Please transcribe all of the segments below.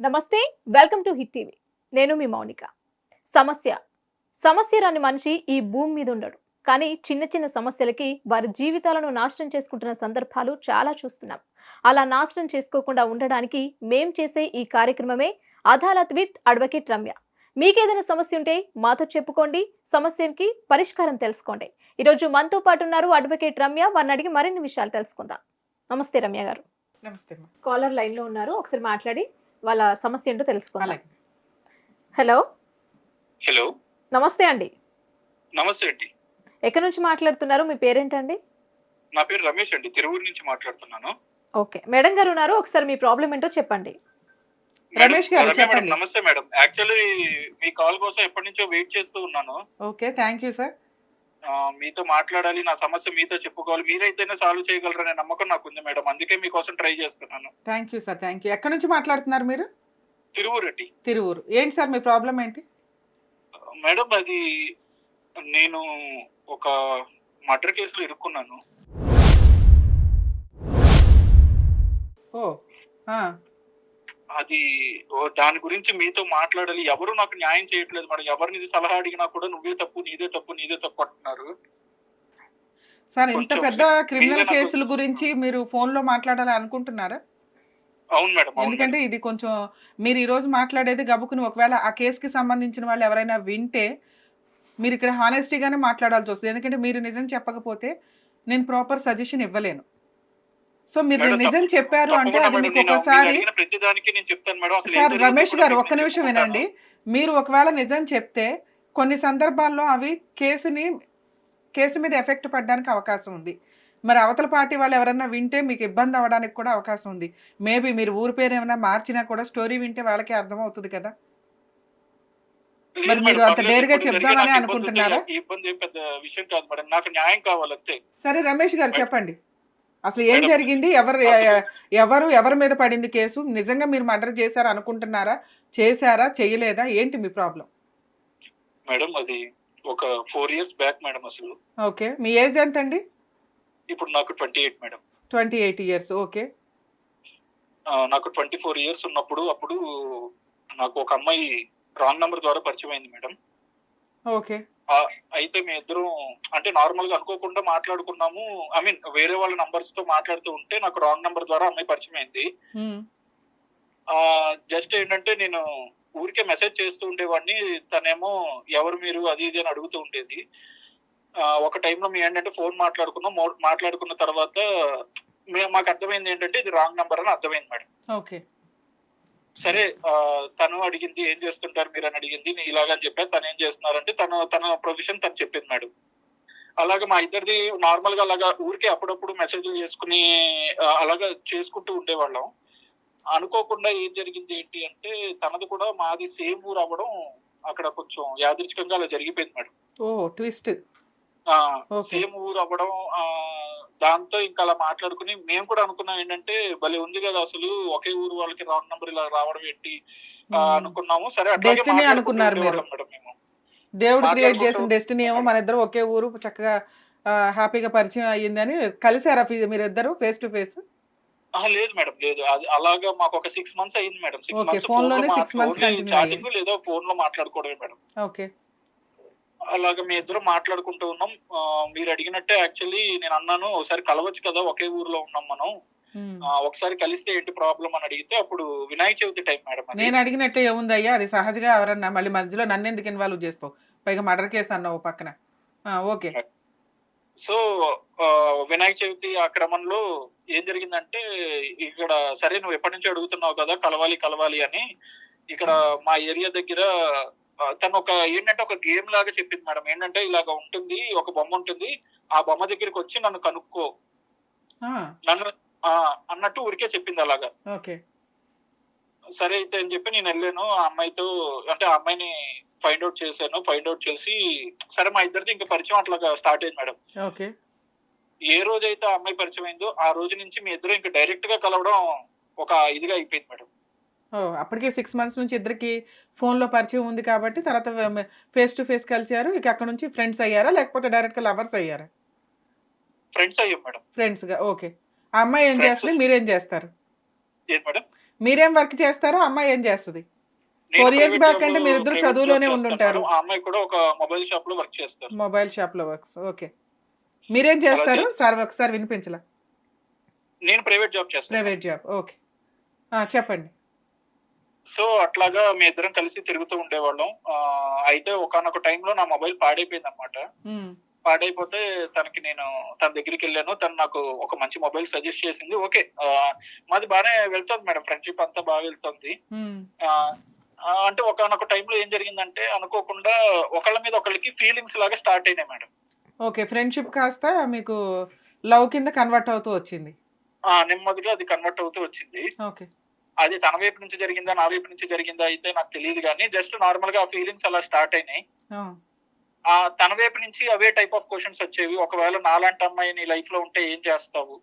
నమస్తే welcome to hit TV. నేను మీ మౌనిక. సమస్య. సమస్య రాని మనిషి ఈ భూమి మీద ఉండడు. కానీ చిన్న చిన్న సమస్యలకి వారి జీవితాలను నాశనం చేసుకుంటున్న సందర్భాలు చాలా చూస్తున్నాం. అలా నాశనం చేసుకోకుండా ఉండడానికి మేం చేసే ఈ కార్యక్రమమే అదాలత్ విత్ అడ్వకేట్ రమ్య. మీకేదైనా సమస్య ఉంటే మాతో చెప్పుకోండి సమస్యకి పరిష్కారం తెలుసుకోండి. ఈరోజు మనతో పాటు ఉన్నారు అడ్వకేట్ రమ్య. వారిని అడిగి మరిన్ని విషయాలు తెలుసుకుందాం. నమస్తే రమ్య గారు. నమస్తే కాలర్ లైన్లో ఉన్నారు. ఒకసారి మాట్లాడి. వాళ్ళ సమస్య ఏంటో తెలుసుకుందాం. అలాగే. హలో. హలో. నమస్తే అండి. నమస్తే అండి. ఎక్కడి నుంచి మాట్లాడుతున్నారు? మీ పేరేంటండి? నా పేరు రమేష్ అండి. తిరువురు నుంచి మాట్లాడుతున్నాను. ఓకే. మేడం గారు ఉన్నారు. ఒకసారి మీ ప్రాబ్లం ఏంటో చెప్పండి. రమేష్ గారు, చెప్పండి. నమస్తే మేడం. యాక్చువల్లీ మీ కాల్ కోసం ఎప్పటి నుంచో వెయిట్ చేస్తూ ఉన్నాను. ఓకే. Thank you sir. మీతో మాట్లాడాలి నా సమస్య మీతో చెప్పుకోవాలి మీరైతేనే సాల్వ్ చేయగలరనే నమ్మకం నాకు ఉంది మేడం. అందుకే మీకోసం ట్రై చేస్తున్నాను. Thank you sir thank you ఎక్కడి నుంచి మాట్లాడుతున్నారు మీరు? తిరువురు అండి తిరువురు. ఏంటి సార్ మీ ప్రాబ్లం ఏంటి? మేడం అది నేను ఒక మర్డర్ కేసులో ఇరుక్కున్నాను. ఓ అది దాని గురించి మీతో మాట్లాడాలి. ఎవరు నాకు న్యాయం చేయట్లేదు మేడం. ఎవరిని సలహా అడిగినా కూడా నువ్వే తప్పు నీదే తప్పు నీదే తప్పు అంటున్నారు. సార్ ఇంత పెద్ద క్రిమినల్ కేసుల గురించి మీరు ఫోన్లో మాట్లాడాలి అనుకుంటున్నారా? అవును మేడం ఎందుకంటే ఇది కొంచెం మీరు ఈ రోజు మాట్లాడేది గబుకుని ఒకవేళ ఆ కేసుకి సంబంధించిన వాళ్ళు ఎవరైనా వింటే మీరు ఇక్కడ హానెస్టీగానే మాట్లాడాల్సి వస్తుంది. ఎందుకంటే మీరు నిజం చెప్పకపోతే నేను ప్రాపర్ సజెషన్ ఇవ్వలేను. సో మీరు నిజం చెప్పారు అంటే అది మీకు ఒకసారి సార్ రమేష్ గారు ఒక్క నిమిషం. వినండి. మీరు ఒకవేళ నిజం చెప్తే కొన్ని సందర్భాల్లో అవి కేసుని కేసు మీద ఎఫెక్ట్ పడడానికి అవకాశం ఉంది. మరి అవతల పార్టీ వాళ్ళు ఎవరన్నా వింటే మీకు ఇబ్బంది అవ్వడానికి కూడా అవకాశం ఉంది. మేబీ మీరు ఊరి పేరు ఏమైనా మార్చినా కూడా స్టోరీ వింటే వాళ్ళకి అర్థం అవుతుంది కదా మరి మీరు అంత ఇప్పుడు జరిగే చెప్దామని నాకు అనుకుంటున్నారా? సరే రమేష్ గారు. చెప్పండి. అసలు ఏం. జరిగింది? ఎవరు ఎవరు ఎవరి మీద పడింది కేసు? నిజంగా మీరు మర్డర్ చేశారు అనుకుంటున్నారా? చేశారా? చేయలేదా? ఏంటి మీ ప్రాబ్లం? మేడం అది ఒక ఫోర్ ఇయర్స్ బ్యాక్ మేడం అసలు. ఓకే. మీ ఏజ్ ఎంత అండి ఇప్పుడు నాకు twenty eight madam. Twenty eight years. Okay. నాకు ట్వంటీ ఫోర్ ఇయర్స్ ఉన్నప్పుడు అప్పుడు నాకు ఒక అమ్మాయి రాంగ్ నంబర్ ద్వారా పరిచయం అయింది మేడం. ఓకే. అయితే మీ ఇద్దరం అంటే నార్మల్గా అనుకోకుండా మాట్లాడుకున్నాము. ఐ మీన్ వేరే వాళ్ళ నంబర్స్తో మాట్లాడుతూ ఉంటే నాకు రాంగ్ నంబర్ ద్వారా అమ్మాయి పరిచయం అయింది. మ్మ్. జస్ట్ ఏంటంటే నేను ఊరికే మెసేజ్ చేస్తూ ఉండేవాడిని. తనేమో ఎవరు మీరు? అది ఇది అని అడుగుతూ ఉండేది. ఒక టైంలో మేము ఏంటంటే ఫోన్ మాట్లాడుకున్నాం. మాట్లాడుకున్న తర్వాత మాకు అర్థమైంది ఏంటంటే ఇది రాంగ్ నంబర్ అని అర్థమైంది మేడం. ఓకే. సరే తను అడిగింది ఏం చేస్తుంటారు మీరు అని అడిగింది నేను ఇలాగని చెప్పాను తను ఏం చేస్తున్నారంటే తను తన ప్రొఫెషన్ తను చెప్పింది మేడం. అలాగే మా ఇద్దరిది నార్మల్గా అలాగా ఊరికే అప్పుడప్పుడు మెసేజ్లు చేసుకుని అలాగా చేసుకుంటూ ఉండేవాళ్ళం. అనుకోకుండా ఏం జరిగింది ఏంటి అంటే తనది కూడా మాది సేమ్ ఊరు అవ్వడం అక్కడ కొంచెం యాదృచ్ఛికంగా అలా జరిగిపోయింది మేడం. ఓ ట్విస్ట్. సేమ్ ఊరు అవ్వడం ఆ, దాంతో ఇంకా అలా మాట్లాడుకుని మేము కూడా అనుకున్నాం ఏంటంటే భలే ఉంది కదా అసలు ఒకే ఊరు వాళ్ళకి రాంగ్ నంబర్ ఇలా రావడం ఏంటి? అనుకున్నాము. సరే అనుకున్నారు మీరు. దేవుడు క్రియేట్ చేసిన డెస్టినీ ఏమో మన ఇద్దరు ఒకే ఊరు చక్కగా హ్యాపీగా పరిచయం అయ్యిందని కలిసారా ఫీ- మీరిద్దరు ఫేస్ టు ఫేస్ లేదు మేడం లేదు. అది అలాగా మాకు ఒక సిక్స్ మంత్స్ అయింది మేడం. సిక్స్ మంత్స్ phone లోనే continue చాటింగ్ లేదా ఫోన్లో మాట్లాడుకోవడమే మేడం. ఓకే అలాగా మీ ఇద్దరు మాట్లాడుకుంటూ ఉన్నాం. మీరు అడిగినట్టే యాక్చువల్లీ నేను అన్నాను ఒకసారి కలవచ్చు కదా ఒకే ఊర్లో ఉన్నాం మనం. ఒకసారి కలిస్తే ఏంటి ప్రాబ్లం అని అడిగితే అప్పుడు వినాయక చవితి టైం మేడం. నేను అడిగినట్టే ఏముందయ్యా అది సహజంగా ఎవరన్నా మళ్ళీ మధ్యలో నన్ను ఎందుకు ఇన్వాల్వ్ చేస్తావు? పైగా మర్డర్ కేసు అన్నావు పక్కన. ఓకే. సో వినాయక చవితి ఆ క్రమంలో ఏం జరిగిందంటే ఇక్కడ సరే నువ్వు ఎప్పటి నుంచి అడుగుతున్నావు కదా కలవాలి కలవాలి అని. ఇక్కడ మా ఏరియా దగ్గర తను ఒక ఏంటంటే ఒక గేమ్ లాగా చెప్పింది మేడం. ఏంటంటే ఇలాగ ఉంటుంది ఒక బొమ్మ ఉంటుంది ఆ బొమ్మ దగ్గరికి వచ్చి నన్ను కనుక్కో. నన్ను అన్నట్టు ఊరికే చెప్పింది అలాగా. సరే అయితే అని చెప్పి నేను వెళ్ళాను. ఆ అమ్మాయితో అంటే ఆ అమ్మాయిని ఫైండ్ అవుట్ చేశాను. ఫైండ్ అవుట్ చేసి సరే మా ఇద్దరిది ఇంకా పరిచయం అట్లాగా స్టార్ట్ అయింది మేడం. ఓకే. ఏ రోజైతే ఆ అమ్మాయి పరిచయం అయిందో ఆ రోజు నుంచి మీ ఇద్దరు ఇంకా డైరెక్ట్గా కలవడం ఒక ఇదిగా అయిపోయింది మేడం. అప్పటికే సిక్స్ మంత్స్ నుంచి ఇద్దరికి ఫోన్లో పరిచయం ఉంది కాబట్టి తర్వాత ఫేస్ టు ఫేస్ కలిసారు ఇక అక్కడ నుంచి ఫ్రెండ్స్ అయ్యారా? లేకపోతే డైరెక్ట్గా లవర్స్ అయ్యారా? ఫ్రెండ్స్ అయ్యాం మేడం. ఫ్రెండ్స్గా ఓకే ఆ అమ్మాయి ఏం. చేస్తుంది? మీరేం చేస్తారు? మీరేం వర్క్ చేస్తారో అమ్మాయి ఏం చేస్తుంది? private back job- అంటే మీరిద్దరు private చదువులోనే ఉండుంటారు. అమ్మాయి కూడా ఒక మొబైల్ షాప్లో వర్క్ చేస్తారు. మొబైల్ షాప్లో వర్క్స్ ఓకే మీరేం చేస్తారు. సార్ ఒకసారి వినిపించలా? నేను ప్రైవేట్ జాబ్ చేస్తాను. ప్రైవేట్ జాబ్ ఓకే చెప్పండి. సో అట్లాగా మీ ఇద్దరం కలిసి తిరుగుతూ ఉండేవాళ్ళం. అయితే ఒకనొక టైంలో నా మొబైల్ పాడైపోయింది అనమాట పాడైపోతే తనకి నేను తన దగ్గరికి వెళ్ళాను. తను నాకు ఒక మంచి మొబైల్ సజెస్ట్ చేసింది. ఓకే మాది బాగానే వెళ్తుంది మేడం. ఫ్రెండ్షిప్ అంతా బాగా వెళ్తుంది. అంటే ఒకనొక టైంలో ఏం జరిగిందంటే అనుకోకుండా ఒకళ్ళ మీద ఒకళ్ళకి ఫీలింగ్స్ లాగా స్టార్ట్ అయినాయి మేడం. ఓకే ఫ్రెండ్షిప్ కాస్త మీకు లవ్ కింద కన్వర్ట్ అవుతూ వచ్చింది. నెమ్మదిగా అది కన్వర్ట్ అవుతూ వచ్చింది. ఓకే. అది తన వైపు నుంచి జరిగిందా నా వైపు నుంచి జరిగిందా అయితే నాకు తెలియదు కానీ జస్ట్ నార్మల్గా ఆ ఫీలింగ్స్ అలా స్టార్ట్ అయినాయి. ఆ, తన వైపు నుంచి అవే టైప్ ఆఫ్ క్వశ్చన్స్ వచ్చేవి. ఒకవేళ నాలాంటి అమ్మాయి నీ లైఫ్లో ఉంటే ఏం చేస్తావు?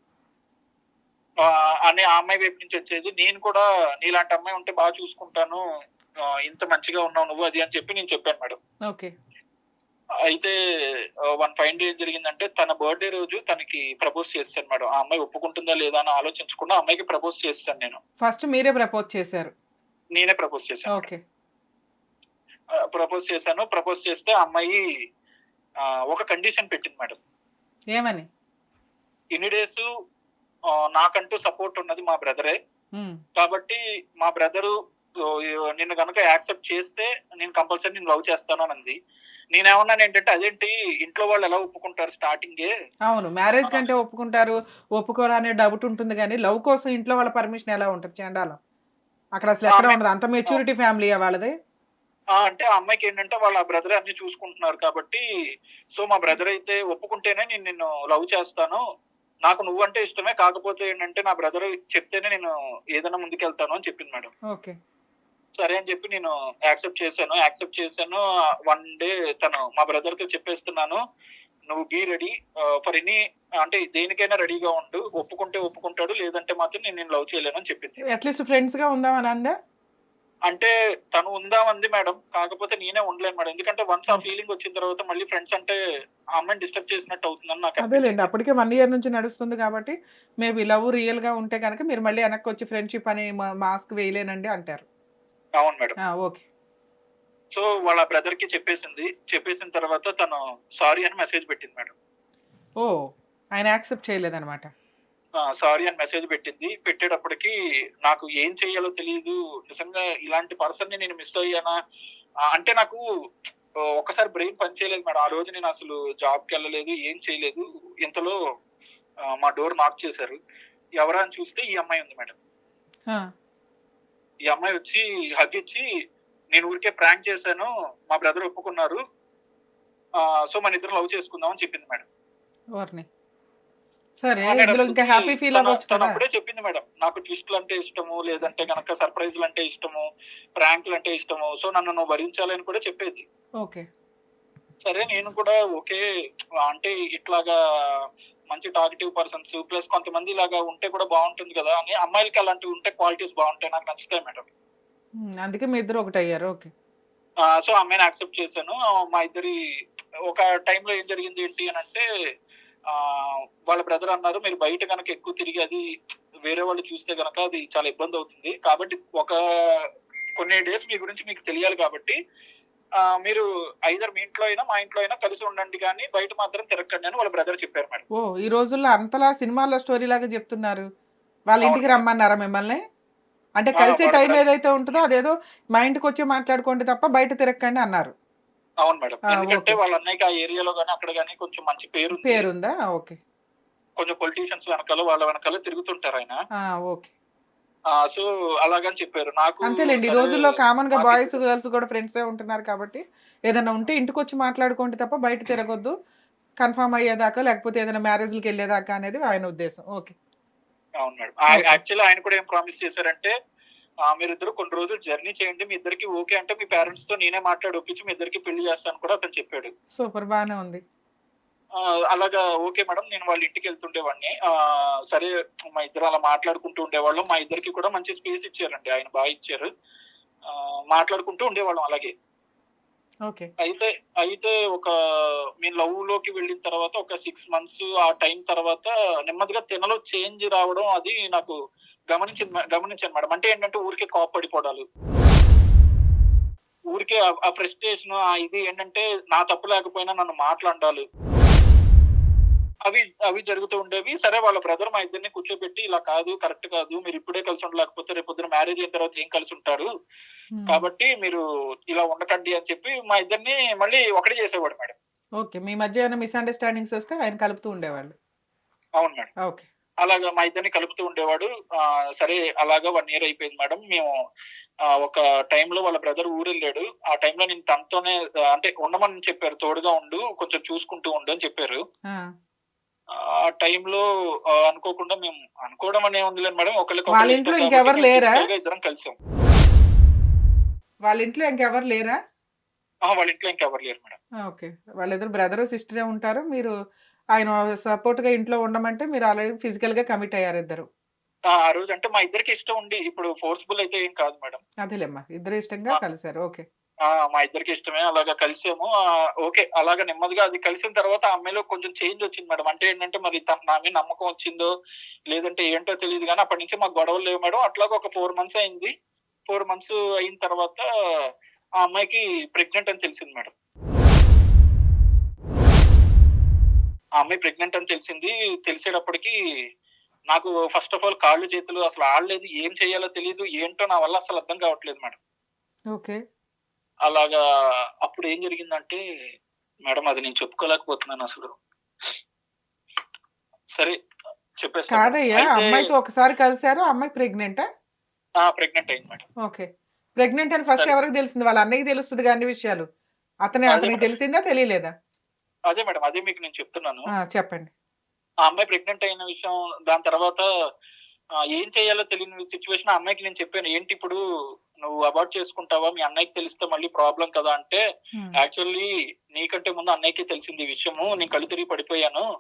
అనే ఆ అమ్మాయి వైపు నుంచి వచ్చేది. నేను కూడా నీలాంటి అమ్మాయి ఉంటే బాగా చూసుకుంటాను. ఇంత మంచిగా ఉన్నావు నువ్వు అది అని చెప్పి నేను చెప్పాను మేడం. ఓకే. అయితే వన్ ఫైన్ డే జరిగిందంటే తన బర్త్డే రోజు తనకి ప్రపోజ్ చేస్తాను మేడం. ఆ అమ్మాయి ఒప్పుకుంటుందా లేదా అని ఆలోచించకుండా అమ్మాయికి ప్రపోజ్ చేస్తాను నేను. ఫస్ట్ మీరే ప్రపోజ్ చేశారు? నేనే ప్రపోజ్ చేశాను ఓకే. ప్రపోజ్ చేశాను. ప్రపోజ్ చేస్తే అమ్మాయి ఒక కండిషన్ పెట్టింది మేడం. ఏమని? ఇన్ని డేస్ నాకంటూ సపోర్ట్ ఉన్నది మా బ్రదరే. కాబట్టి మా బ్రదరు నిన్ను కనుక యాక్సెప్ట్ చేస్తే నేను కంపల్సరీ నేను లవ్ చేస్తాను అని అంది. నేనేమన్నాను ఏంటంటే అదేంటి ఇంట్లో వాళ్ళు ఎలా ఒప్పుకుంటారు స్టార్టింగే అవును మ్యారేజ్ కంటే ఒప్పుకుంటారు ఒప్పుకోరా అనే డౌట్ ఉంటుంది కానీ లవ్ కోసం ఇంట్లో వాళ్ళ పర్మిషన్ ఎలా ఉంటుంది చండాలం? అక్కడ అసలు ఎక్కడ ఉండదు అంత మెచ్యూరిటీ ఫ్యామిలీ వాళ్ళది? అంటే ఆ అమ్మాయికి ఏంటంటే వాళ్ళ బ్రదర్ అన్ని చూసుకుంటున్నారు కాబట్టి సో మా బ్రదర్ అయితే ఒప్పుకుంటేనే నేను నిన్ను లవ్ చేస్తాను. నాకు నువ్వంటే ఇష్టమే కాకపోతే ఏంటంటే నా బ్రదర్ చెప్తేనే నేను ఏదైనా ముందుకెళ్తాను అని చెప్పింది మేడం. ఓకే. సరే అని చెప్పి నేను యాక్సెప్ట్ చేశాను. యాక్సెప్ట్ చేశాను. వన్ డే తను మా బ్రదర్తో చెప్పేస్తున్నాను నువ్వు బీ రెడీ ఫర్ ఎనీ అంటే దేనికైనా రెడీగా ఉండు. ఒప్పుకుంటే ఒప్పుకుంటాడు లేదంటే మాత్రం నేను నేను లవ్ చేయలేను అని చెప్పింది. అట్లీస్ట్ ఫ్రెండ్స్గా ఉందామని అందా అంటే తను ఉందామంది మేడం కాకపోతే నేనే ఉండలేను మేడం. ఎందుకంటే వన్స్ ఆ ఫీలింగ్ వచ్చిన తర్వాత మళ్ళీ ఫ్రెండ్స్ అంటే అమ్మాయిని డిస్టర్బ్ చేసినట్టు అవుతుందని నాకు అదేలేండి. అప్పటికే వన్ ఇయర్ నుంచి నడుస్తుంది కాబట్టి మేబీ లవ్ రియల్గా ఉంటే కనుక మీరు మళ్ళీ వెనక్కి వచ్చి ఫ్రెండ్షిప్ అని మాస్క్ వేయలేనండి అంటారు. అవును మేడం. ఓకే. సో వాళ్ళ బ్రదర్కి చెప్పేసింది. చెప్పేసిన తర్వాత తను సారీ అని మెసేజ్ పెట్టింది మేడం. ఓ ఆయన యాక్సెప్ట్ చేయలేదన్నమాట. సారీ అని మెసేజ్ పెట్టింది. పెట్టేటప్పటికి నాకు ఏం చేయాలో తెలియదు నిజంగా ఇలాంటి పర్సన్ని నేను మిస్ అయ్యానా? అంటే నాకు ఆ, ఒక్కసారి బ్రెయిన్ పని చేయలేదు మేడం. ఆ రోజు నేను అసలు జాబ్కి వెళ్ళలేదు ఏం చేయలేదు. ఇంతలో మా డోర్ నాక్ చేశారు. ఎవరా అని చూస్తే ఈ అమ్మాయి ఉంది మేడం. ఈ అమ్మాయి వచ్చి హగ్ ఇచ్చి నేను ఊరికే ప్రాంక్ చేశాను మా బ్రదర్ ఒప్పుకున్నారు. సో మన ఇద్దరు లవ్ చేసుకుందాం అని చెప్పింది మేడం. సరే ఇంకా హ్యాపీ ఫీల్ అప్పుడే చెప్పింది మేడం నాకు ట్విస్ట్లు అంటే ఇష్టము లేదంటే కనుక సర్ప్రైజ్లు అంటే ఇష్టము ప్రాంక్లు అంటే ఇష్టము సో నన్ను నువ్వు భరించాలని కూడా చెప్పేది. ఓకే. సరే నేను కూడా ఓకే అంటే ఇట్లాగా మంచి టాకిటివ్ పర్సన్స్ ప్లస్ కొంతమంది ఇలాగా ఉంటే కూడా బాగుంటుంది కదా అని అమ్మాయిలకి అలాంటివి ఉంటే క్వాలిటీస్ బాగుంటాయి నాకు నచ్చుతాయి మేడం. అందుకే మీ ఇద్దరు ఒకటి అయ్యారు. ఓకే. సో అమ్మాయిని యాక్సెప్ట్ చేశాను. మా ఇద్దరి ఒక టైంలో ఏం జరిగింది ఏంటి అని అంటే వాళ్ళ బ్రదర్ అన్నారు మీరు బయట కనుక ఎక్కువ తిరిగి అది వేరే వాళ్ళు చూస్తే కనుక అది చాలా ఇబ్బంది అవుతుంది. కాబట్టి ఒక కొన్ని డేస్ మీ గురించి మీకు తెలియాలి కాబట్టి మీరు ఐదర్ మీ ఇంట్లో అయినా మా ఇంట్లో అయినా కలిసి ఉండండి కానీ బయట మాత్రం తిరగకండి అని వాళ్ళ బ్రదర్ చెప్పారు మేడం. ఓ ఈ రోజుల్లో అంతలా సినిమాల్లో స్టోరీ లాగా చెప్తున్నారు. వాళ్ళ ఇంటికి. రమ్మన్నారా మిమ్మల్ని? అంటే కలిసే టైం ఏదైతే ఉంటుందో అదేదో మా ఇంటికి వచ్చి మాట్లాడుకోండి తప్ప బయట తిరగకండి అన్నారు. అవును మేడం. ఎందుకంటే. వాళ్ళ అన్నయ్యకి ఆ ఏరియాలో కానీ అక్కడ కానీ కొంచెం మంచి పేరు పేరుందా? ఓకే. కొంచెం పొలిటీషియన్స్ వెనకాల వాళ్ళ వెనకాల తిరుగుతుంటారు ఆయన. ఓకే. సో అలాగని చెప్పారు. నాకు అంతేలేండి ఈ రోజుల్లో కామన్గా బాయ్స్ గర్ల్స్ కూడా ఫ్రెండ్స్ ఉంటున్నారు కాబట్టి ఏదైనా ఉంటే ఇంటికి వచ్చి మాట్లాడుకోండి తప్ప బయట తిరగొద్దు. కన్ఫర్మ్ అయ్యేదాకా లేకపోతే ఏదైనా మ్యారేజ్లకి వెళ్ళేదాకా అనేది ఆయన ఉద్దేశం. ఓకే అవును మేడం. Okay. యాక్చువల్లీ ఆయన కూడా ఏం ప్రామిస్ చేశారంటే మీరిద్దరు కొన్ని రోజులు జర్నీ చేయండి మీ ఇద్దరికి ఓకే అంటే మీ పేరెంట్స్తో నేనే మాట్లాడి ఒప్పించి మీ ఇద్దరికి పెళ్ళి చేస్తాను కూడా అతను చెప్పాడు. సూపర్ బాగానే ఉంది. అలాగా ఓకే మేడం నేను వాళ్ళ ఇంటికి వెళ్తుండేవాడిని. ఆ, సరే మా ఇద్దరు అలా మాట్లాడుకుంటూ ఉండేవాళ్ళం. మా ఇద్దరికి కూడా మంచి స్పేస్ ఇచ్చారండి ఆయన బాగా ఇచ్చారు. మాట్లాడుకుంటూ ఉండేవాళ్ళం అలాగే. ఓకే. అయితే అయితే ఒక మేము లవ్లోకి వెళ్ళిన తర్వాత ఒక సిక్స్ మంత్స్ ఆ టైం తర్వాత నెమ్మదిగా తినలో చేంజ్ రావడం అది నాకు గమనించింది గమనించాను మేడం. అంటే ఏంటంటే ఊరికే కోపడిపోవడాలు. ఊరికే ఆ- ఫ్రస్ట్రేషన్ ఆ ఇది ఏంటంటే నా తప్పు లేకపోయినా నన్ను మాట్లాడాలి. అవి అవి జరుగుతూ ఉండేవి. సరే వాళ్ళ బ్రదర్ మా ఇద్దరిని కూర్చోబెట్టి ఇలా కాదు కరెక్ట్ కాదు మీరు ఇప్పుడే కలిసి ఉండలేకపోతే రేపు పొద్దున మ్యారేజ్ అయిన తర్వాత ఏం కలిసి ఉంటారు. కాబట్టి మీరు ఇలా ఉండకండి అని చెప్పి మా ఇద్దరిని మళ్ళీ ఒకటి చేసేవాడు మేడం. ఓకే. మీ మధ్య ఏమైనా మిస్అండర్స్టాండింగ్స్ వస్తే ఆయన కలుపుతూ ఉండేవాళ్ళు? అవును మేడం. ఓకే. అలాగా మా ఇద్దరిని కలుపుతూ ఉండేవాడు. సరే అలాగా వన్ ఇయర్ అయిపోయింది మేడం. మేము ఒక టైంలో వాళ్ళ బ్రదర్ ఊరు వెళ్ళాడు. ఆ టైంలో నేను తనతోనే అంటే ఉండమని చెప్పారు తోడుగా ఉండు కొంచెం చూసుకుంటూ ఉండు అని చెప్పారు. ఆ. టైంలో అనుకోకుండా మేము అనుకోవడం అనే ఉంది లేదు మేడం. ఒకరికి వాళ్ళ ఇంట్లో ఇంకెవరు లేరా? ఇద్దరం కలిసాం. వాళ్ళ ఇంట్లో ఇంకెవరు లేరా? ఆ, వాళ్ళ ఇంట్లో ఇంకెవరు లేరు మేడం. ఓకే. వాళ్ళిద్దరు బ్రదర్ సిస్టరే ఉంటారు. మీరు ఆయన సపోర్ట్గా ఇంట్లో ఉండమంటే మీరు ఆల్రెడీ ఫిజికల్గా కమిట్ అయ్యారు ఇద్దరు. ఆ రోజు అంటే మా ఇద్దరికి ఇష్టం ఉండి ఇప్పుడు ఫోర్స్ఫుల్ అయితే ఏం కాదు మేడం. అదేలేమ్మా. ఇద్దరు ఇష్టంగా. కలిసారు. ఓకే. మా ఇద్దరికి ఇష్టమే అలాగా కలిసాము. ఓకే అలాగా నెమ్మదిగా అది కలిసిన తర్వాత అమ్మాయిలో కొంచెం చేంజ్ వచ్చింది మేడం. అంటే ఏంటంటే మరి తన నా మీద నమ్మకం వచ్చిందో లేదంటే ఏంటో తెలియదు కానీ అప్పటి నుంచి మాకు గొడవలు లేవు మేడం. అట్లాగా ఒక ఫోర్ మంత్స్ అయింది. ఫోర్ మంత్స్ అయిన తర్వాత ఆ అమ్మాయికి ప్రెగ్నెంట్ అని తెలిసింది మేడం. ఆ అమ్మాయి ప్రెగ్నెంట్ అని తెలిసింది. తెలిసేటప్పటికి నాకు ఫస్ట్ ఆఫ్ ఆల్ కాళ్ళు చేతులు అసలు ఆడలేదు. ఏం చేయాలో తెలియదు ఏంటో నా వల్ల అసలు అర్థం కావట్లేదు మేడం. ఓకే. అలాగా అప్పుడు ఏం జరిగిందంటే మేడం అది నేను చెప్పుకోలేకపోతున్నాను అసలు. సరే కాదయ్యా అయితే, అమ్మాయితో ఒకసారి కలిసారు అమ్మాయి ప్రెగ్నెంటా? ఆ ప్రెగ్నెంట్ అయింది మేడం. ఓకే. ప్రెగ్నెంట్ అని ఫస్ట్. ఎవరికి తెలిసింది వాళ్ళ అన్నయ్యకి తెలుస్తుంది కానీ విషయాలు. అతని అతనికి. తెలిసిందా తెలియలేదా? అదే మేడం అదే మీకు నేను చెప్తున్నాను. చెప్పండి. ఆ అమ్మాయి ప్రెగ్నెంట్ అయిన విషయం దాని తర్వాత ఏం చేయాలో తెలియని సిచ్యువేషన్ ఆ అమ్మాయికి నేను చెప్పాను. ఏంటి ఇప్పుడు నువ్వు అబార్ట్ చేసుకుంటావా? మీ అన్నయ్యకి తెలిస్తే మళ్ళీ ప్రాబ్లం కదా అంటే యాక్చువల్లీ నీకంటే ముందు అన్నయ్యకి తెలిసింది ఈ విషయము. నేను కళ్ళు తిరిగి పడిపోయాను.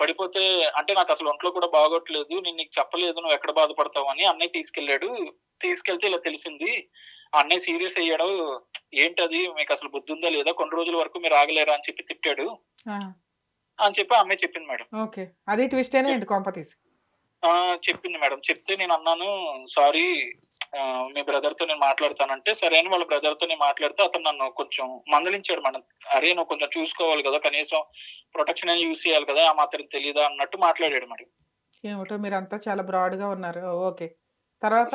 పడిపోతే అంటే నాకు అసలు ఒంట్లో కూడా బాగోట్లేదు. నేను నీకు చెప్పలేదు నువ్వు ఎక్కడ బాధపడతావు అని అన్నయ్య తీసుకెళ్ళాడు. తీసుకెళ్తే ఇలా తెలిసింది. ఆ అన్నయ్య సీరియస్ అయ్యాడు. ఏంటది? మీకు అసలు బుద్ధి ఉందా లేదా? కొన్ని రోజుల వరకు మీరు ఆగలేరా అని చెప్పి తిట్టాడు. అని చెప్పి అమ్మాయి చెప్పింది మేడం. ఓకే. అది ట్విస్ట్ చెప్పింది మేడం. చెప్తే నేను అన్నాను సారీ మీ బ్రదర్తో నేను మాట్లాడతానంటే సరే అని వాళ్ళ బ్రదర్తో నేను మాట్లాడితే అతను నన్ను కొంచెం మందలించాడు మేడం. అరే నువ్వు కొంచెం చూసుకోవాలి కదా కనీసం ప్రొటెక్షన్ అని యూస్ చేయాలి కదా ఆ మాత్రం తెలియదా అన్నట్టు మాట్లాడాడు మేడం. ఏమిటో మీరు అంతా చాలా బ్రాడ్గా ఉన్నారు. ఓకే. తర్వాత?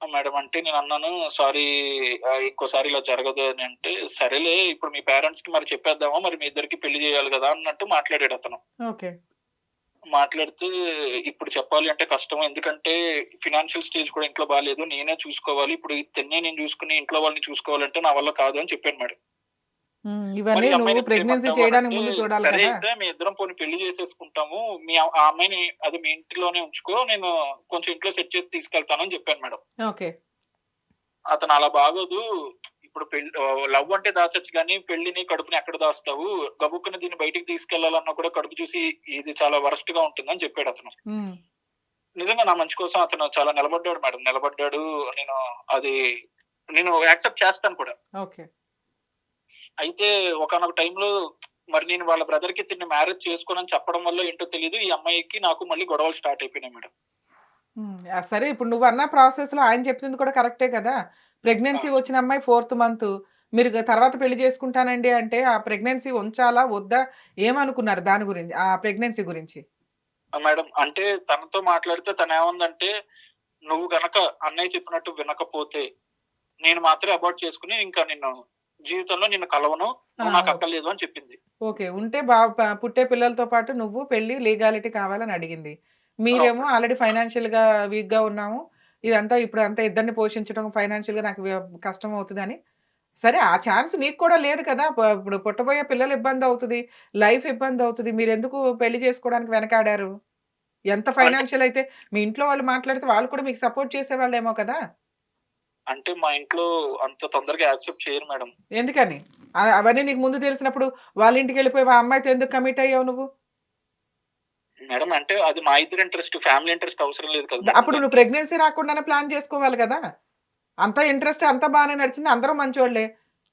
మేడం అంటే నేను అన్నాను సారీ ఇంకోసారి ఇలా జరగదు అని అంటే సరేలే ఇప్పుడు మీ పేరెంట్స్కి మరి చెప్పేద్దామా? మరి మీ ఇద్దరికి పెళ్ళి చేయాలి కదా అన్నట్టు మాట్లాడాడు అతను. ఓకే. మాట్లాడితే ఇప్పుడు చెప్పాలి అంటే కష్టం. ఎందుకంటే ఫినాన్షియల్ స్టేజ్ కూడా ఇంట్లో బాగాలేదు నేనే చూసుకోవాలి. ఇప్పుడు తెన్నే నేను చూసుకుని ఇంట్లో వాళ్ళని చూసుకోవాలంటే నా వల్ల కాదు అని చెప్పాను మేడం. ఇవన్నీ నువ్వు ప్రెగ్నెన్సీ చేయడానికి అంటే, ముందు చూడాలి సరే కదా. అయితే మీ ఇద్దరం పోనీ పెళ్ళి చేసేసుకుంటాము. మీ ఆ అమ్మాయిని అది మీ ఇంట్లోనే ఉంచుకో. నేను కొంచెం ఇంట్లో సెట్ చేసి తీసుకెళ్తానని చెప్పాను మేడం. ఓకే. అతను అలా బాగోదు. ఇప్పుడు పెళ్ళి లవ్ అంటే దాచొచ్చు కానీ పెళ్ళిని కడుపుని ఎక్కడ దాస్తావు గబుక్కుని దీన్ని బయటికి తీసుకెళ్ళాలన్నా కూడా కడుపు చూసి ఇది చాలా వరస్ట్గా ఉంటుందని చెప్పాడు అతను. నిజంగా నా మంచి కోసం అతను చాలా నిలబడ్డాడు మేడం. నిలబడ్డాడు నేను అది నేను యాక్సెప్ట్ చేస్తాను కూడా. అయితే ఒకనొక టైంలో మరి నేను వాళ్ళ బ్రదర్కి తిన్న మ్యారేజ్ చేసుకోనని చెప్పడం వల్ల ఏంటో తెలియదు ఈ అమ్మాయికి నాకు మళ్ళీ గొడవలు స్టార్ట్ అయిపోయినాయి మేడం. సరే ఇప్పుడు నువ్వు అన్న ప్రాసెస్లో ఆయన చెప్తుంది కూడా కరెక్టే కదా! ప్రెగ్నెన్సీ వచ్చిన అమ్మాయి ఫోర్త్ మంత్ మీరు తర్వాత పెళ్ళి చేసుకుంటానండి అంటే ఆ ప్రెగ్నెన్సీ ఉంచాలా వద్దా? ఏమనుకున్నారు దాని గురించి ఆ ప్రెగ్నెన్సీ గురించి? మేడం అంటే తనతో మాట్లాడితే తను ఏముందంటే నువ్వు గనక అన్నయ్య చెప్పినట్టు వినకపోతే నేను మాత్రమే అబార్ట్ చేసుకుని ఇంకా నిన్ను జీవితంలో నిన్ను కలవను నాకు. అక్కర్లేదు అని చెప్పింది. ఓకే. ఉంటే బా పుట్టే పిల్లలతో పాటు నువ్వు పెళ్ళి లీగాలిటీ కావాలని అడిగింది. మీరేమో ఆల్రెడీ ఫైనాన్షియల్గా వీక్గా ఉన్నాము. ఇదంతా ఇప్పుడు అంతా ఇద్దరిని పోషించడం ఫైనాన్షియల్గా నాకు కష్టం అవుతుందని. సరే ఆ ఛాన్స్ నీకు కూడా లేదు కదా. ఇప్పుడు పుట్టబోయే పిల్లలు ఇబ్బంది అవుతుంది లైఫ్ ఇబ్బంది అవుతుంది. మీరు ఎందుకు పెళ్ళి చేసుకోవడానికి వెనకాడారు? ఎంత ఫైనాన్షియల్ అయితే మీ ఇంట్లో వాళ్ళు మాట్లాడితే వాళ్ళు కూడా మీకు సపోర్ట్ చేసేవాళ్ళేమో కదా. అంటే మా ఇంట్లో అంత తొందరగా యాక్సెప్ట్ చేయరు మేడం. ఎందుకని? అవన్నీ నీకు ముందు తెలిసినప్పుడు వాళ్ళ ఇంటికి వెళ్ళిపోయి ఆ అమ్మాయితో ఎందుకు కమిట్ అయ్యావు నువ్వు? మేడం. అంటే అది మా ఇద్దరు ఇంట్రెస్ట్ ఫ్యామిలీ ఇంట్రెస్ట్ అవసరం లేదు కదా. అప్పుడు నువ్వు ప్రెగ్నెన్సీ రాకుండానే ప్లాన్ చేసుకోవాలి కదా. అంత ఇంట్రెస్ట్ అంత బాగానే నడిచింది అందరూ మంచోళ్ళే.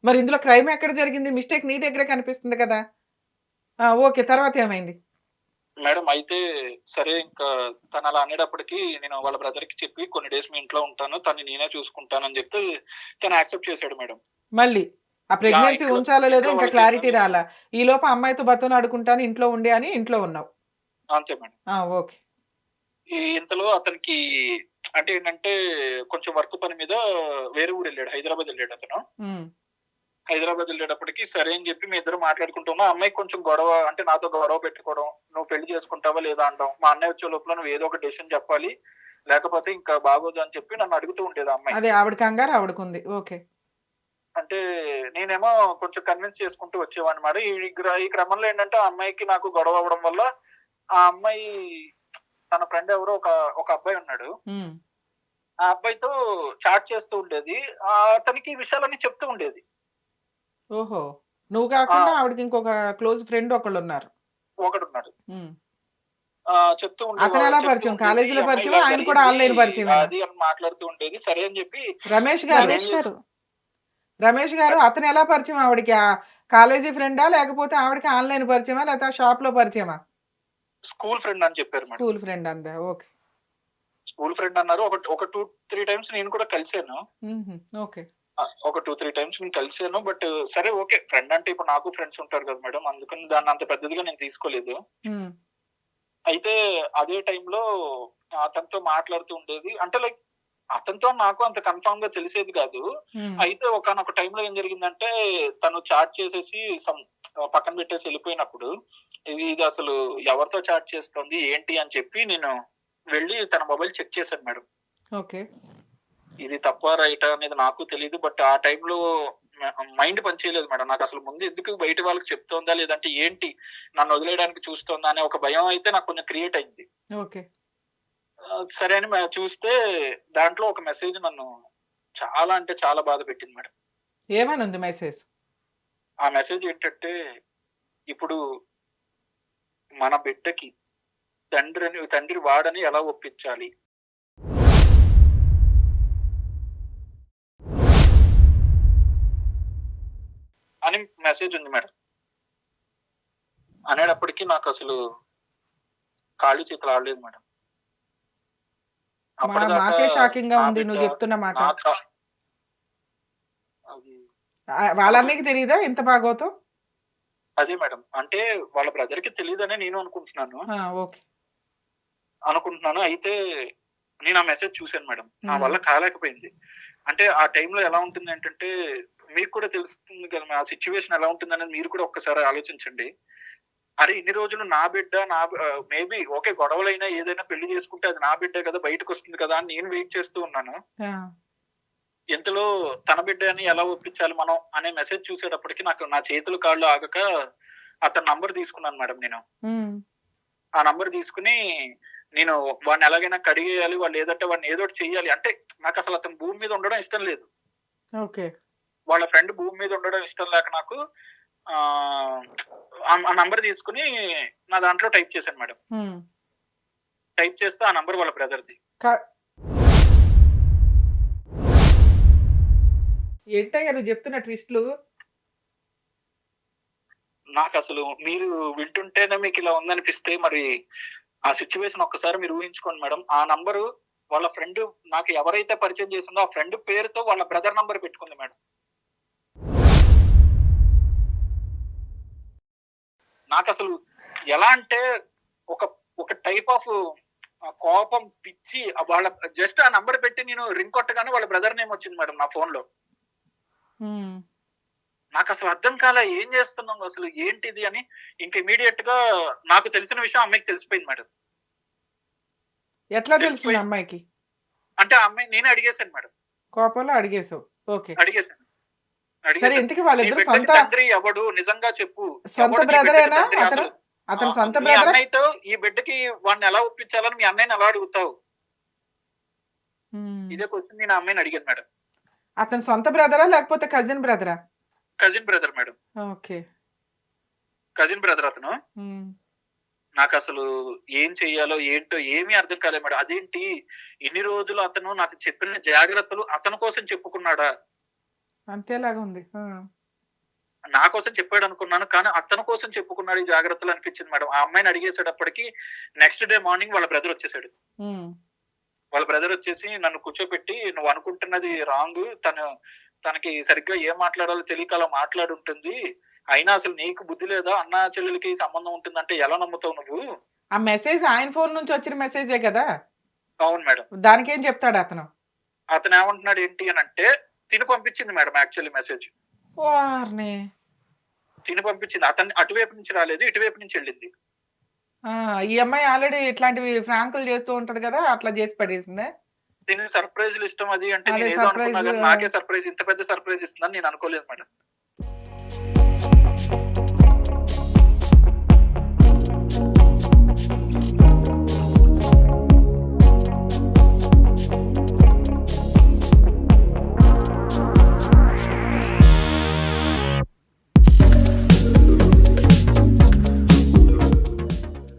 మరి ఇందులో క్రైమ్ ఎక్కడ జరిగింది? మిస్టేక్ నీ దగ్గరే కనిపిస్తుంది కదా. ఓకే తర్వాత ఏమైంది? మేడం అయితే సరే ఇంకా తను అలా అనేటప్పటికి నేను వాళ్ళ బ్రదర్కి చెప్పి కొన్ని డేస్ మీ ఇంట్లో ఉంటాను తను నేనే చూసుకుంటానని చెప్తే తను యాక్సెప్ట్ చేశాడు మేడం. మళ్ళీ ఆ ప్రెగ్నెన్సీ ఉంచాలో లేదో ఇంకా క్లారిటీ. రాలా. ఈ లోపు అమ్మాయితో బతును అడుకుంటాను ఇంట్లో ఉండి అని ఇంట్లో ఉన్నావు. అంతే మేడం. ఓకే. ఇంతలో అతనికి అంటే ఏంటంటే కొంచెం వర్క్ పని మీద వేరే ఊరు వెళ్ళాడు హైదరాబాద్ వెళ్ళాడు అతను. హైదరాబాద్ వెళ్ళేటప్పటికి సరే అని చెప్పి మీ ఇద్దరు మాట్లాడుకుంటున్నా. అమ్మాయి కొంచెం గొడవ అంటే నాతో గొడవ పెట్టుకోవడం నువ్వు పెళ్ళి చేసుకుంటావా లేదా అంటాం. మా అన్నయ్య వచ్చే లోపల నువ్వు ఏదో ఒక డెసిషన్ చెప్పాలి. లేకపోతే ఇంకా బాగోదు అని చెప్పి నన్ను అడుగుతూ ఉండేది అమ్మాయి. అదే ఆవిడ కంగారు ఆవిడకుంది ఓకే. అంటే నేనేమో కొంచెం కన్విన్స్ చేసుకుంటూ వచ్చేవాడిని మేడం. ఈ ఈ క్రమంలో ఏంటంటే ఆ అమ్మాయికి నాకు గొడవ అవ్వడం వల్ల ఆ అమ్మాయి తన ఫ్రెండ్ ఎవరో ఒక ఒక అబ్బాయి ఉన్నాడు. ఆ అబ్బాయితో చాట్ చేస్తూ ఉండేది. అతనికి ఈ విషయాలన్నీ చెప్తూ ఉండేది. ఓహో. నువ్వు కాకుండా. ఆవిడకి ఇంకొక క్లోజ్ ఫ్రెండ్ ఒకళ్ళు ఉన్నారు ఒకడు ఆ, చెప్తూ అతను ఎలా పరిచయం? కాలేజీలో? ఇలా ఆయన కూడా ఆన్లైన్ పరిచయమేనా? అది అని మాట్లాడుతూ ఉండేది. సరే అని చెప్పి రమేష్ గారు రమేష్ గారు రమేష్ గారు అతను ఎలా పరిచయం? ఆవిడకి కాలేజీ ఫ్రెండా లేకపోతే ఆవిడకి ఆన్లైన్ పరిచయమా? లేకపోతే షాప్లో పరిచయమా? స్కూల్ ఫ్రెండ్ అని చెప్పారు మేడం. స్కూల్ ఫ్రెండ్ అందా? ఓకే. స్కూల్ ఫ్రెండ్ అన్నారు. ఒక ఒక టూ త్రీ టైమ్స్ నేను కూడా కలిసాను. ఓకే. ఒక టూ త్రీ టైమ్స్ నేను కలిసాను. బట్ సరే ఓకే. ఫ్రెండ్ అంటే ఇప్పుడు నాకు ఫ్రెండ్స్ ఉంటారు కదా మేడం. అందుకని దాన్ని అంత పెద్దదిగా నేను తీసుకోలేదు. అయితే అదే టైంలో అతనితో మాట్లాడుతూ ఉండేది. అంటే లైక్ అతనితో నాకు అంత కన్ఫామ్గా తెలిసేది కాదు. అయితే ఒకనొక టైంలో ఏం జరిగిందంటే తను చాట్ చేసేసి some పక్కన పెట్టేసి వెళ్ళిపోయినప్పుడు ఇది అసలు ఎవరితో చాట్ చేస్తుంది ఏంటి అని చెప్పి నేను వెళ్ళి తన మొబైల్ చెక్ చేశాను మేడం. ఓకే. ఇది తప్ప రైట్ అనేది నాకు తెలియదు బట్ ఆ టైంలో మైండ్ పనిచేయలేదు మేడం. నాకు అసలు ముందు ఎందుకు బయట వాళ్ళకి చెప్తోందా లేదంటే ఏంటి నన్ను వదిలేయడానికి చూస్తోందా అనే ఒక భయం అయితే నాకు కొంచెం క్రియేట్ అయింది. ఓకే. సరే అని చూస్తే దాంట్లో ఒక మెసేజ్ నన్ను చాలా అంటే చాలా బాధ పెట్టింది మేడం. ఏమని మెసేజ్ ఆ మెసేజ్ ఏంటంటే ఇప్పుడు మన బిడ్డకి తండ్రిని తండ్రి వాడని ఎలా ఒప్పించాలి? అని మెసేజ్ ఉంది మేడం. అనేటప్పటికీ నాకు అసలు కాళ్ళు చేతులు ఆడలేదు మేడం. మాకే షాకింగ్గా ఉంది నువ్వు చెప్తున్న మాట. వాళ్ళన్నకి తెలియదా ఎంత బాగోతో? అదే మేడం. అంటే వాళ్ళ బ్రదర్కి తెలియదనే నేను అనుకుంటున్నాను. ఓకే. అనుకుంటున్నాను. అయితే నేను ఆ మెసేజ్ చూశాను మేడం. నా. వల్ల కాలేకపోయింది. అంటే ఆ టైంలో ఎలా ఉంటుంది ఏంటంటే మీకు కూడా తెలుస్తుంది కదా ఆ సిచ్యువేషన్ ఎలా ఉంటుంది అనేది మీరు కూడా ఒక్కసారి ఆలోచించండి. అరే ఇన్ని రోజులు నా బిడ్డ నా మేబీ ఓకే గొడవలైనా ఏదైనా పెళ్ళి చేసుకుంటే అది నా బిడ్డే కదా బయటకు వస్తుంది కదా అని నేను వెయిట్ చేస్తూ ఉన్నాను. ఇంతలో తన బిడ్డ అని ఎలా ఒప్పించాలి మనం అనే మెసేజ్ చూసేటప్పటికి నాకు నా చేతులు కాళ్ళు ఆగక అతని నంబర్ తీసుకున్నాను మేడం నేను. ఆ నంబర్ తీసుకుని నేను వాడిని ఎలాగైనా కడిగేయాలి వాళ్ళు ఏదంటే వాడిని ఏదో చెయ్యాలి. అంటే నాకు అసలు అతను భూమి మీద ఉండడం ఇష్టం లేదు. ఓకే. వాళ్ళ ఫ్రెండ్ భూమి మీద ఉండడం ఇష్టం లేక నాకు ఆ నంబర్ తీసుకుని నా దాంట్లో టైప్ చేశాను మేడం. టైప్ చేస్తే ఆ నంబర్ వాళ్ళ బ్రదర్ది ఏంటయ్యా నువ్వు చెప్తున్న ట్విస్ట్లు? నాకు అసలు మీరు వింటుంటేనే మీకు ఇలా ఉందనిపిస్తే మరి ఆ సిచ్యువేషన్ ఒక్కసారి మీరు ఊహించుకోండి మేడం. ఆ నంబరు వాళ్ళ ఫ్రెండ్ నాకు ఎవరైతే పరిచయం చేసిందో ఆ ఫ్రెండ్ పేరుతో వాళ్ళ బ్రదర్ నంబర్ పెట్టుకుంది మేడం. నాకు అసలు ఎలా అంటే ఒక ఒక టైప్ ఆఫ్ కోపం పిచ్చి వాళ్ళ జస్ట్ ఆ నంబర్ పెట్టి నేను రింగ్ కొట్టగానే వాళ్ళ బ్రదర్ నేమ్ వచ్చింది మేడం నా ఫోన్లో నాకు అసలు అర్థం కాలే ఏం చేస్తున్నాం అసలు ఏంటిది అని. ఇంక ఇమీడియట్గా నాకు తెలిసిన విషయం అమ్మాయికి తెలిసిపోయింది మేడం. ఎట్లా తెలిసింది తెలిసిపోయి- అమ్మాయికి? అంటే అమ్మాయి నేనే అడిగేశాను మేడం. కోపంలో అడిగేసావు ఓకే. అడిగేశాను. సరే. ఇంతకీ వాళ్ళిద్దరు సొంత తండ్రి ఎవడు? నిజంగా చెప్పు. సొంత బ్రదరేనా? అతను అతను సొంత బ్రదర్ అన్నయ్యతో ఈ బిడ్డకి వాడిని ఎలా ఒప్పించాలని మీ అన్నయ్యని ఎలా అడుగుతావు? ఇదే క్వశ్చన్ నేను అమ్మాయిని అడిగాను మేడం. అతను సొంత బ్రదరా లేకపోతే cousin బ్రదరా cousin brother madam okay. Cousin brother అతను. నాకు అసలు ఏం చెయ్యాలో ఏంటో ఏమీ అర్థం కాలేదు మేడం అదేంటి? ఇన్ని రోజులు అతను నాకు చెప్పిన జాగ్రత్తలు అతని కోసం చెప్పుకున్నాడా? అంతేలాగా ఉంది. నా కోసం చెప్పాడు అనుకున్నాను కానీ అతని కోసం చెప్పుకున్నాడు ఈ జాగ్రత్తలు అనిపించింది మేడం ఆ అమ్మాయిని అడిగేసేటప్పటికి నెక్స్ట్ డే మార్నింగ్ వాళ్ళ బ్రదర్ వచ్చేసాడు. వాళ్ళ బ్రదర్ వచ్చేసి నన్ను కూర్చోబెట్టి నువ్వు అనుకుంటున్నది రాంగ్ తను తనకి సరిగ్గా ఏం మాట్లాడాలో తెలియక అలా మాట్లాడుంటుంది. అయినా అసలు నీకు బుద్ధి లేదా? అన్న చెల్లెలకి సంబంధం ఉంటుందంటే ఎలా నమ్ముతావు నువ్వు? ఆ మెసేజ్ ఆయన ఫోన్ నుంచి వచ్చిన మెసేజే కదా? అవును మేడం. దానికేం చెప్తాడు అతను? అతను ఏమంటున్నాడు ఏంటి అని అంటే తిని పంపించింది మేడం యాక్చువల్లీ మెసేజ్ తిని పంపించింది. అతన్ని అటువైపు నుంచి రాలేదు ఇటువైపు నుంచి వెళ్ళింది. ఆ, ఈ అమ్మాయి ఆల్రెడీ ఇట్లాంటివి ఫ్రాంకులు చేస్తూ ఉంటది కదా అట్లా చేసి పడేసిందే? దీనికి సర్ప్రైజ్లు ఇష్టం అది అంటే అదే నేను ఏదో surprise, అనుకున్నా కానీ నాకే సర్ప్రైజ్ ఇంత పెద్ద సర్ప్రైజ్ ఇస్తుందని నేను అనుకోలేదు మేడం.